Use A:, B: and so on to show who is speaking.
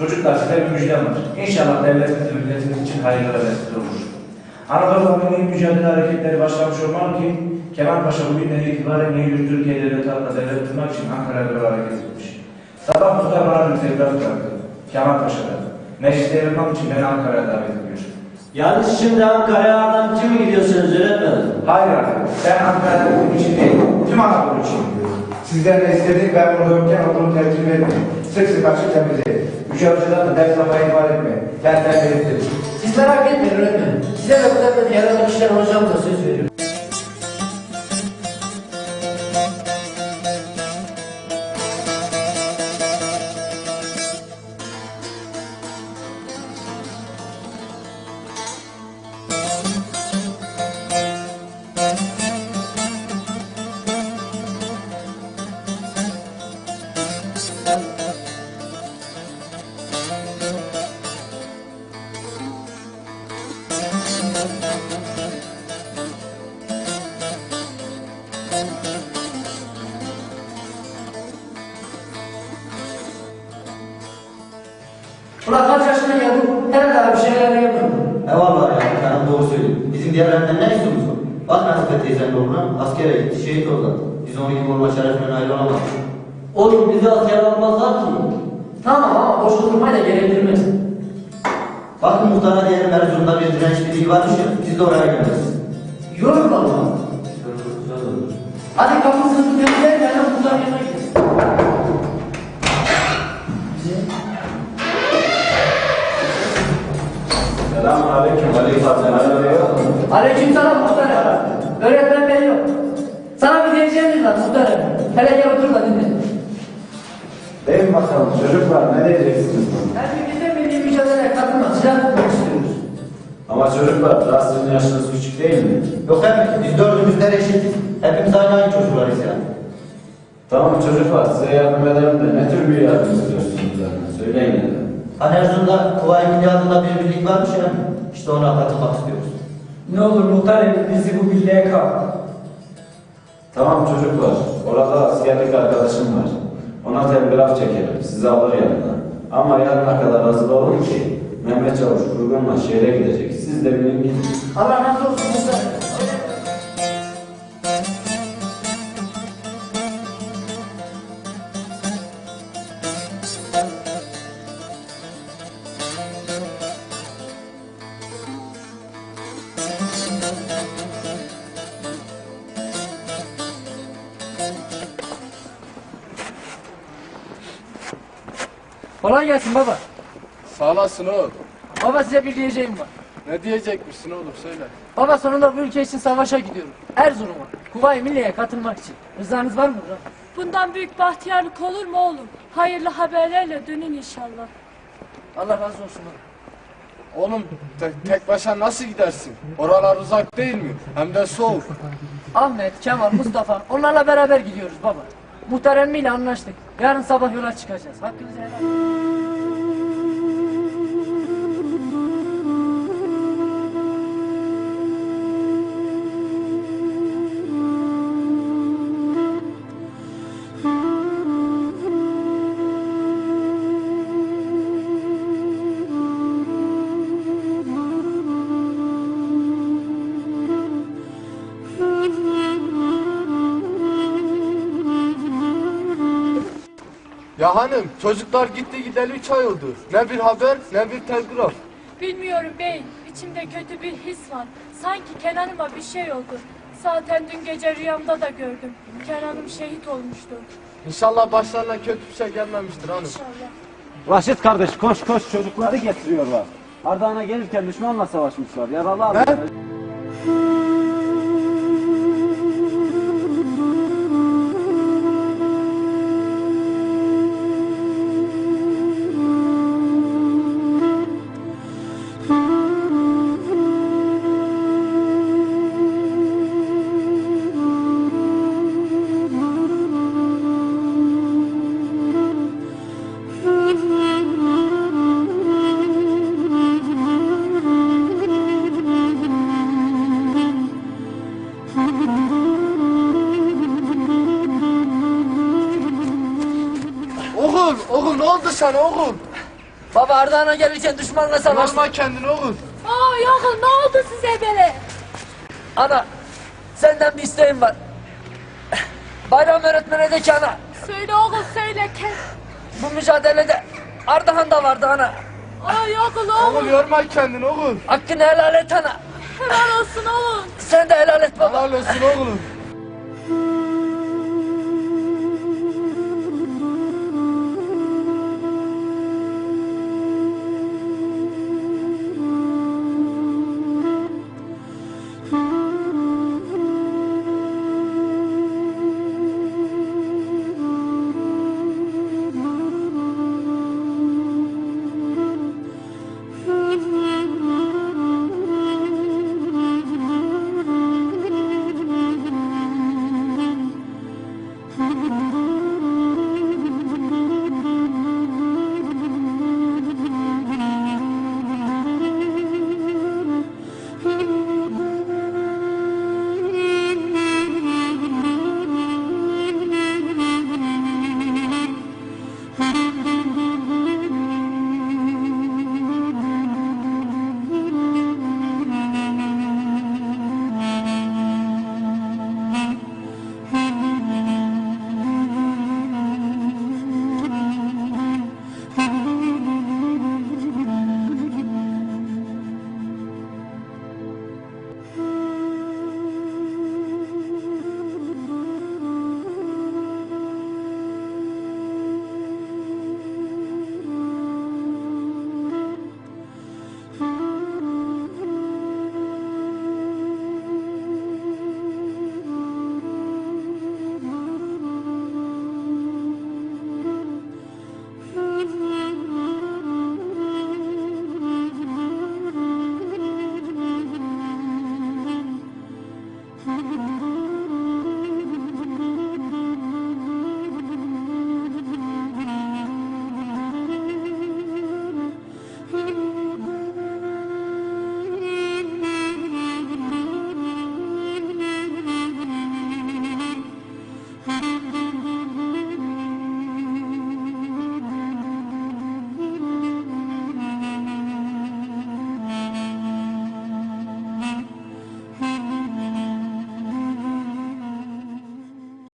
A: Çocuklar size bir müjdem var. İnşallah devletimiz milletimiz için hayırlı ve vesile olur. Anadolu Milli Mücadele Hareketleri başlamış olmalı ki Kemal Paşa bugünden itibaren Eylül Türkiye Devleti adına devlet tutmak için Ankara'ya doğru hareket etmiş. Sabah bir telgraf bıraktı. Kemal Paşa'dan. Mecliste yer için beni Ankara'ya davet ediyor.
B: Yalnız şimdi Ankara'ya adam için mi gidiyorsunuz öğretmenim?
A: Hayır abi, ben Ankara'da okul için değil, tüm Anadolu için. Sizden de istediğim ben burada yokken okulu tercih etmeyin. Sık sık açık temizleyin. Hocadan da ders zamanı ihmal etmeyin. Kendilerine belirtirim.
C: Siz merak etmeyin öğretmenim. Size de bu devlet yaralı işler hocamıza söz veriyorum. Ulan kaç yaşına geldin? Herhalde daha bir şeyler yapmadın.
B: He vallahi ya, yani doğru söylüyor. Bizim diğerlerinden ne istiyoruz o? Bak Nasibe teyzenin oğluna askere gitti, şehit oldu. Biz onun gibi olma şerefinden ayrılamadık. Oğlum bizi asker almazlar ki.
C: Tamam ama boş oturmayı da gerektirmez.
B: Bakın muhtara diyelim Erzurum'da bir direnç birliği varmış ya, biz de oraya gideriz.
C: Yorum valla. Hadi kapısını temizleyin yani buradan yana gidin.
A: Selamun aleyküm. Aleyküm.
C: Aleyküm selam muhtarım. Öğretmen beni yok. Sana bir diyeceğimiz var muhtarım. Hele gel otur da dinle.
A: Deyin bakalım çocuklar ne diyeceksiniz?
C: Her birlikte milli mücadeleye katılmak, silah tutmak istiyoruz.
A: Ama çocuklar daha sizin yaşınız küçük değil mi?
B: Yok efendim, biz dördümüz de eşitiz. Hepimiz aynı aynı çocuklarız yani.
A: Tamam çocuklar size yardım ederim de ne tür bir yardım istiyorsunuz zaten söyleyin.
B: Hani Erzurum'da Kuvayi Milli adında bir birlik varmış ya, işte ona katılmak istiyoruz.
D: Ne olur muhtarım bizi bu birliğe kal.
A: Tamam çocuklar orada askerlik arkadaşım var. Ona telgraf çekelim sizi alır yanına. Ama yarına kadar hazır olun ki Mehmet Çavuş kurgunla şehre gidecek. Siz de benim gidin.
C: Allah razı olsun Kolay gelsin baba.
E: Sağ olasın oğlum.
C: Baba size bir diyeceğim var.
E: Ne diyecekmişsin oğlum söyle.
C: Baba sonunda bu ülke için savaşa gidiyorum. Erzurum'a. Kuvayi Milliye'ye katılmak için. Rızanız var mı?
F: Bundan büyük bahtiyarlık olur mu oğlum? Hayırlı haberlerle dönün inşallah.
C: Allah razı olsun baba.
E: Oğlum te- tek başına nasıl gidersin? Oralar uzak değil mi? Hem de soğuk.
C: Ahmet, Kemal, Mustafa onlarla beraber gidiyoruz baba. Muhtar emmiyle anlaştık. Yarın sabah yola çıkacağız. Hakkınızı helal edin.
E: Ya hanım çocuklar gitti gideli üç ay oldu. Ne bir haber ne bir telgraf.
F: Bilmiyorum bey, içimde kötü bir his var. Sanki Kenan'ıma bir şey oldu. Zaten dün gece rüyamda da gördüm. Kenan'ım şehit olmuştu.
E: İnşallah başlarına kötü bir şey gelmemiştir hanım.
F: İnşallah.
G: Raşit kardeş koş koş çocukları getiriyorlar. Ardahan'a gelirken düşmanla savaşmışlar. Yaralı abi.
E: Oğul, oğul ne oldu sana oğul?
C: Baba Ardahan'a gelirken düşmanla savaştık.
E: Yorma kendini oğul.
F: Aa yok ne oldu size böyle?
C: Ana senden bir isteğim var. Bayram öğretmene de ki ana
F: Söyle oğul söyle kes.
C: bu mücadelede Ardahan da vardı ana.
F: Aa yok
E: Oğul
F: oğul.
E: yorma kendini oğul.
C: Hakkını helal et ana.
F: Helal olsun oğul.
C: Sen de helal et baba.
E: Helal olsun oğlum.